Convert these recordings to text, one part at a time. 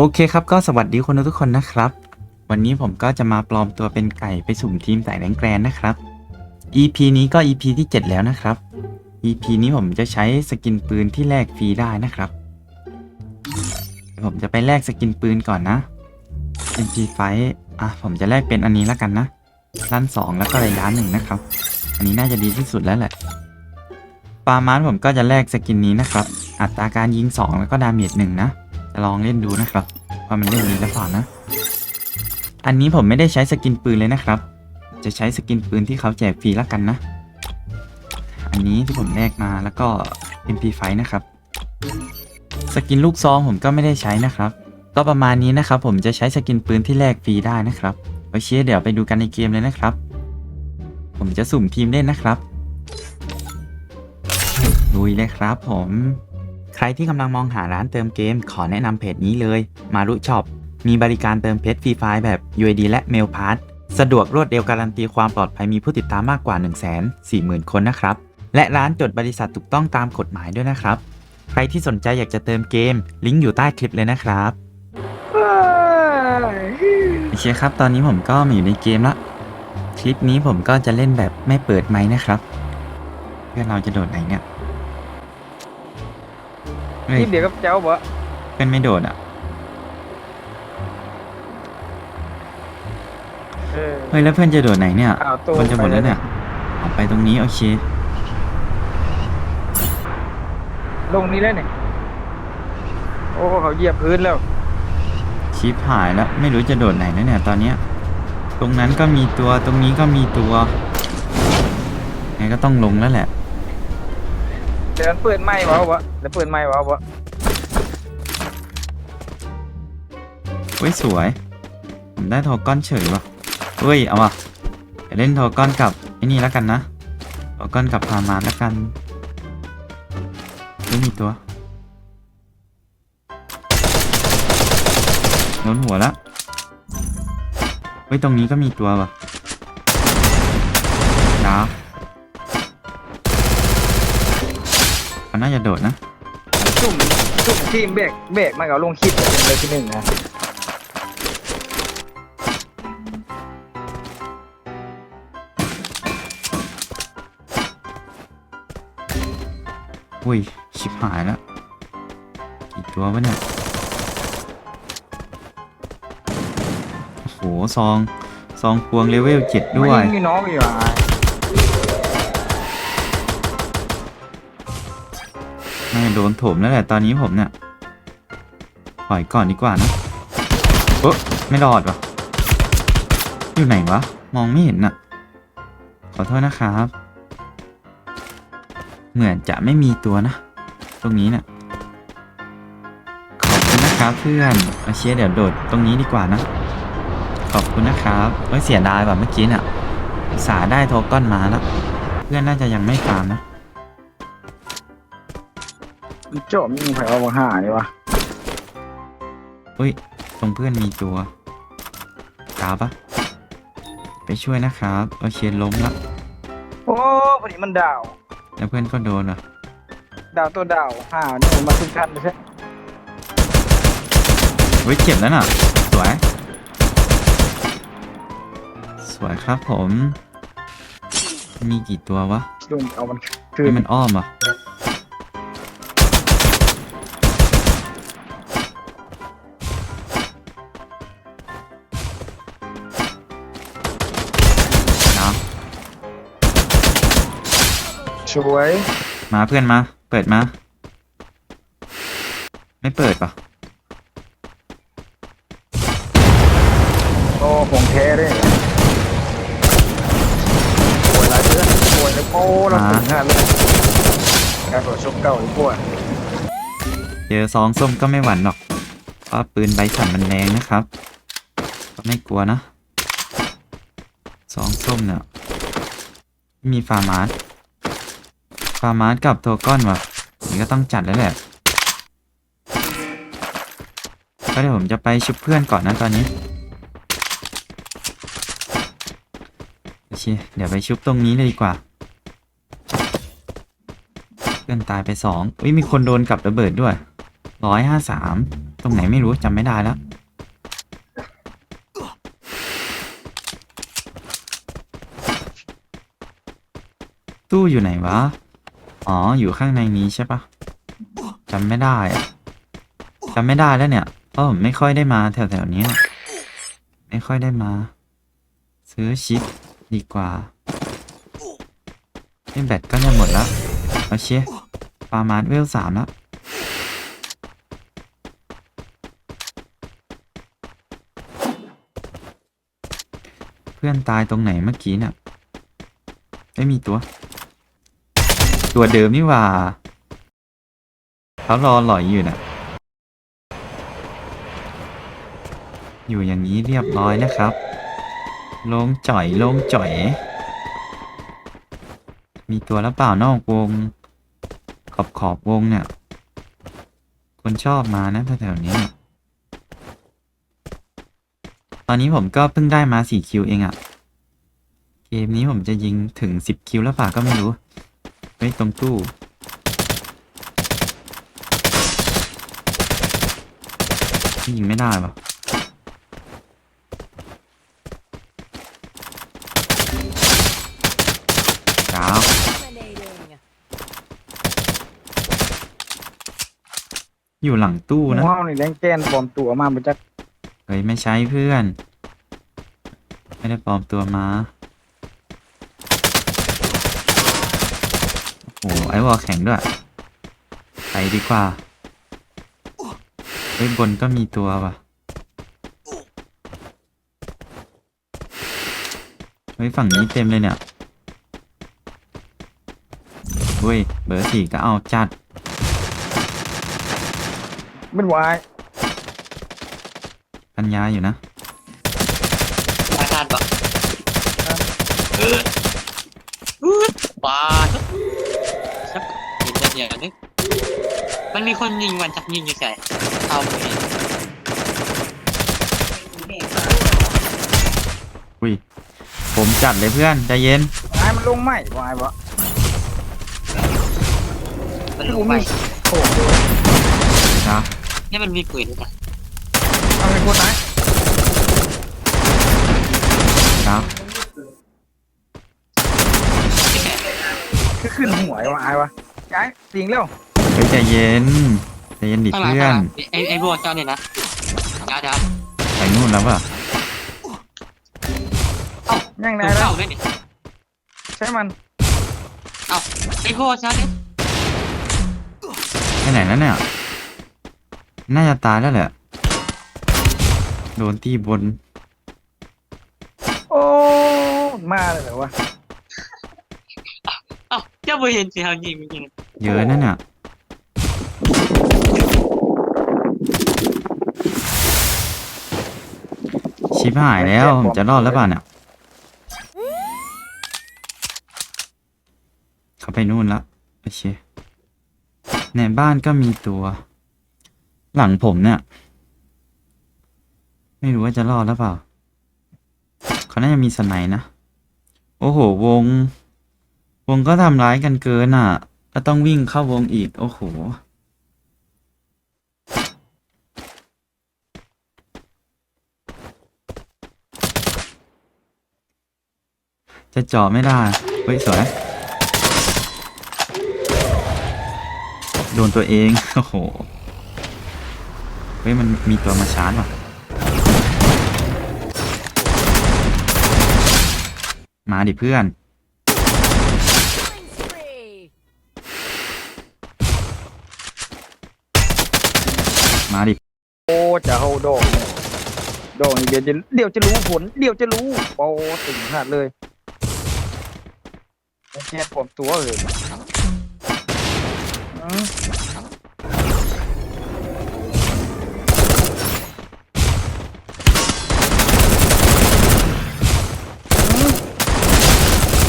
โอเคครับก็สวัสดีคนทุกคนนะครับ วันนี้ผมก็จะมาปลอมตัวเป็นไก่ไปสุ่มทีมสายแรงแกรนนะครับ EP นี้ก็ EP ที่ 7 แล้วนะครับ EP นี้ผมจะใช้สกินปืนที่แลกฟรีได้นะครับ ผมจะไปแลกสกินปืนก่อนนะ MP ไฟอะผมจะแลกเป็นอันนี้แล้วกันนะล้านสองแล้วก็ระยะหนึ่งนะครับ อันนี้น่าจะดีที่สุดแล้วแหละปามาร์ผมก็จะแลกสกินนี้นะครับ อัตราการยิง 2 แล้วก็ดาเมจหนึ่งนะ ลองเล่นดูนะครับ ว่ามันเล่นดีหรือเปล่านะ อันนี้ผมไม่ได้ใช้สกินปืนเลยนะครับ จะใช้สกินปืนที่เขาแจกฟรีละกันนะ อันนี้ที่ผมแลกมาแล้วก็ MP5 นะครับ สกินลูกซองผมก็ไม่ได้ใช้นะครับ ก็ประมาณนี้นะครับ ผมจะใช้สกินปืนที่แลกฟรีได้นะครับโอเคเดี๋ยวไปดูกันในเกมเลยนะครับ ผมจะสุ่มทีมเล่นนะครับลุยเลยครับผม ใครที่กำลังมองหาร้านเติมเกม ขอแนะนำเพจนี้เลย มารุช็อปมีบริการเติมเพชรฟรีไฟล์แบบ UID และ Mail Pass สะดวกรวดเร็วการันตีความปลอดภัยมีผู้ติดตามมากกว่า 1 4 0 0 0 0 คนนะครับ และร้านจดบริษัทถูกต้องตามกฎหมายด้วยนะครับ ใครที่สนใจอยากจะเติมเกม ลิงก์อยู่ใต้คลิปเลยนะครับโอเคครับ ตอนนี้ผมก็มาอยู่ในเกมละ คลิปนี้ผมก็จะเล่นแบบไม่เปิดไมค์นะครับ เพื่อนเราจะโดดไหนเนี่ย เฮ้ย ทีมเดียวกับเจ้าบ่เพื่อนไม่โดดอะ เออ เฮ้ยแล้วเพื่อนจะโดดไหนเนี่ยอ้าวตัวมันจะหมดแล้วเนี่ยออกไปตรงนี้โอเค ลงนี้แล้วเนี่ยโอ้เขาเหยียบพื้นแล้ว ชิปหายแล้วไม่รู้จะโดดไหนแล้วเนี่ยตอนเนี้ยตรงนั้นก็มีตัวตรงนี้ก็มีตัวไงก็ต้องลงแล้วแหละ เดี๋ยวมันเปิดไม้วะวะเดี๋ยวเปิดไม้วะวะเฮ้ยสวย ผมได้โทก้อนเฉยวะเฮ้ย เอาวะเล่นโทก้อนกับไอ้นี่แล้วกันนะโทก้อนกับพามาแล้วกันไม่มีตัวโดนหัวแล้วเฮ้ย ตรงนี้ก็มีตัววะ มันน่าจะโดดนะจุ่มจุ่มทีมเบรกเบรกมากับลงคลิปเป็นเลยที่หนึ่งนะอุ้ยชิบหายแล้วกี่ตัววะเนี่ยโอ้โหซองซองพวงเลเวลเจ็ดด้วยมันงมีน้องอยู่อะ น่าโดนโถมแล้วแหละตอนนี้ผมเนี่ยปล่อยก่อนดีกว่านะโอ๊ะไม่รอดวะอยู่ไหนวะ มองไม่เห็นน่ะ ขอโทษนะครับ เหมือนจะไม่มีตัวนะ ตรงนี้เนี่ยขอบคุณนะครับเพื่อนมาเชียเดี๋ยวโดดตรงนี้ดีกว่านะ ขอบคุณนะครับเอ้ยเสียดายแบบเมื่อกี้เนี่ยสาได้โทก้อนมาแล้ว เพื่อนน่าจะยังไม่ฟาร์มนะ มันโจมยิงไผ่เอาบังหานี่วะเฮ้ยตรงเพื่อนมีตัวกาปะไปช่วยนะครับโอเคล้มแล้วโอ้พอดีมันดาว แล้วเพื่อนก็โดนว่ะดาวตัวดาวห่านี่มันมาขึ้นคันใช่เฮ้ยเจ็บแล้วน่ะสวย สวยครับผม มีกี่ตัววะลุงเอามันคืเฮ้นยมันอ้อมอะนะ สวยมาเพื่อนมา เปิดมา ไม่เปิดปะโอ้ของแท้เลยสวยหลายเดือนสวยเลยโอ้เราถึงขนาดเลยการตรวจชมเก่าอีกพวกเจอซองส้มก็ไม่หวั่นหรอกเพราะปืนใบสั่นมันแรงนะครับ ก็ไม่กลัวนะซองส้มเนี่ยมีฟาร์มาร์ส ฟาร์มาร์กับโทก้อนว่ะนี่ก็ต้องจัดแล้วแหละก็เดี๋ยวผมจะไปชุบเพื่อนก่อนนะตอนนี้โอเคเดี๋ยวไปชุบตรงนี้เลยดีกว่า เพื่อนตายไปสองอุ้ยมีคนโดนกับระเบิดด้วยร้อยห้าสามตรงไหนไม่รู้จำไม่ได้แล้วตู้อยู่ไหนวะ อ๋อ อยู่ข้างในนี้ใช่ปะจำไม่ได้อะจำไม่ได้แล้วเนี่ยเพราะผมไม่ค่อยได้มาแถวๆนี้ ไม่ค่อยได้มา ซื้อชิปดีกว่าเล่แบตก็จะหมดแล้วโอเคปามาดเวลสามแล้วเพื่อนตายตรงไหนเมื่อกี้เนี่ยไม่มีตัว ตัวเดิมนี่ว่าเขารอหลอยอยู่นะอยู่อย่างนี้เรียบร้อยนะครับ ลงจ่อยลงจ่อย มีตัวแล้วเปล่านอกวง ขอบขอบวงเนี่ย คนชอบมานะแถวๆนี้เนี่ยตอนนี้ผมก็เพิ่งได้มาสี่คิวเองอะเกมนี้ผมจะยิงถึงสิบคิวแล้วป่าก็ไม่รู้ ไว้ยตรงตู้ ยิงไม่ได้ปะดาว Dominating. อยู่หลังตู้นะว้าวนี่แรงแกนปลอมตัวมามันจะเฮ้ยไม่ใช่เพื่อน ไม่ได้ปลอมตัวมา โอ้โห ไอวอลแข็งด้วย ไปดีกว่าเฮ้ยบนก็มีตัวว่ะ เฮ้ย ฝั่งนี้เต็มเลยเนี่ยเฮ้ย เบอร์สี่ก็เอาจัด มันวายปัญญาอยู่นะอาจารย์บอกเออปลาชักเดี๋ยวเดี๋ยวนึก มันมีคนยิงวันชักยิงอยู่ใส่เอาไปอุ้ยผมจัดเลยเพื่อนใจเย็นวายมันลงไหมวายวะมันลงไปโอ้โหนะนี่มันมีปืนด้วยนะเอาไปคนไหนนะคือขึ้นหัวไอ้วายวะย้ายสิงเร็วเฮ้ย ใจเย็นใจเย็นดิข้างหลังเพื่อข้างนหลังไอ้ไอ้บัวเจ้าเนี่ยนะดาวดาวไปนู่นแล้วป่ะเอ้ายังไงดูแล้เข้าวด้วยนี่ใช้มันไอ้บัวเจ้าเนี่ยไปไหนแล้วเนี่ย น่าจะตายแล้วแหละ โดนตีบน โอ้มาเลยเหรอวะเอ้าเจ้าบัวเห็นสิเขายิงเมื่อกี้นี่เยอะนั่นเนี่ย ชิบหายแล้วผมจะรอดแล้วป่ะเนี่ยเขาไปนู่นละโอเคในบ้านก็มีตัว หลังผมเนี่ย ไม่รู้ว่าจะรอดหรือเปล่าเขาน่าจะมีสไนด์นะ โอ้โห วง วงก็ทำร้ายกันเกินอะ แล้วต้องวิ่งเข้าวงอีก โอ้โห จะเจาะไม่ได้ เฮ้ย สวย โดนตัวเอง โอ้โห เฮ้ย มันมีตัวมาชาร์จว่ะ มาดิเพื่อน มาดิ โอ้จะเอาดงเนี่ยโดงนี่เดี๋ยวจะเดี๋ยวจะรู้ผล เดี๋ยวจะรู้โอ้ถึงขนาดเลย แรงแกนปลอมตัวเลยอืมอืม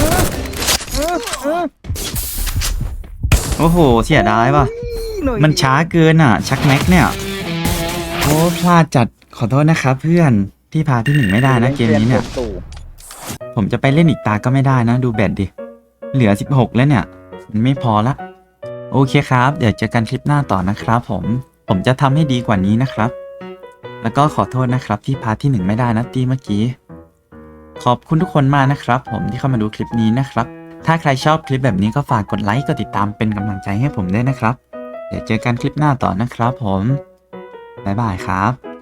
อืมอืมอืมโอ้โห เสียดายว่ะหอยมันช้าเกินอะ ชักแม็กเนี่ย โอ้พลาดจัดขอโทษนะครับเพื่อนที่พาที่หนึ่งไม่ได้นะเกมนี้เนี่ยตู่ผมจะไปเล่นอีกตาก็ไม่ได้นะ ดูแบตดิ เหลือ 16 แล้วเนี่ย มันไม่พอละ โอเคครับ เดี๋ยวเจอกันคลิปหน้าต่อนะครับผม ผมจะทำให้ดีกว่านี้นะครับ แล้วก็ขอโทษนะครับที่พาร์ทที่หนึ่งไม่ได้นะตีเมื่อกี้ ขอบคุณทุกคนมากนะครับ ผมที่เข้ามาดูคลิปนี้นะครับ ถ้าใครชอบคลิปแบบนี้ก็ฝากกดไลค์ กดติดตามเป็นกำลังใจให้ผมด้วยนะครับ เดี๋ยวเจอกันคลิปหน้าต่อนะครับ ผมบ๊ายบายครับ